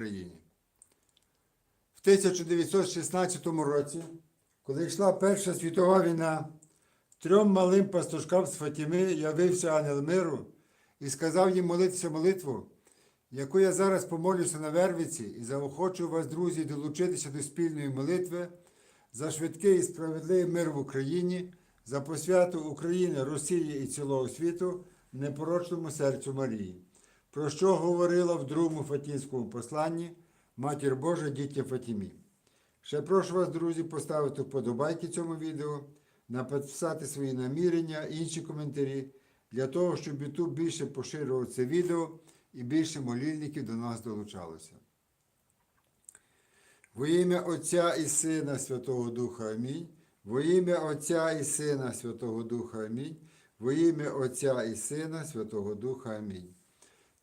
Україні. В 1916 році, коли йшла Перша світова війна, трьом малим пастушкам з Фатіми явився ангел миру і сказав їм молитися молитву, яку я зараз помолюся на Вервиці і заохочу вас, друзі, долучитися до спільної молитви за швидкий і справедливий мир в Україні, за посвяту України, Росії і цілого світу непорочному серцю Марії про що говорила в другому Фатінському посланні Матір Божа дітя Фатімі. Ще прошу вас, друзі, поставити вподобайки цьому відео, написати свої намірення, інші коментарі, для того, щоб YouTube більше поширював це відео і більше молільників до нас долучалося. Во ім'я Отця і Сина Святого Духа Амінь. Во ім'я Отця і Сина Святого Духа Амінь. Во ім'я Отця і Сина Святого Духа Амінь.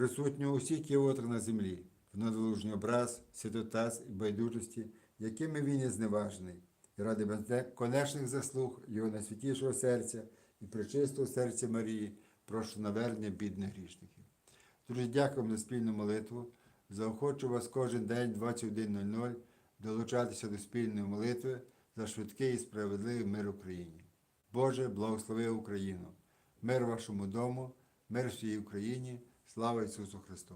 присутнього у всіх кіотрах на землі, в надолужній образ, святотаз і байдужості, якими він є зневажений, і ради безконечних заслуг Його найсвятішого серця і пречистого серця Марії, прошу навернення бідних грішників. Друзі, дякуємо за спільну молитву. Заохочу вас кожен день 21.00 долучатися до спільної молитви за швидкий і справедливий мир Україні. Боже, благослови Україну! Мир вашому дому, мир всій Україні, слава Ісусу Христу!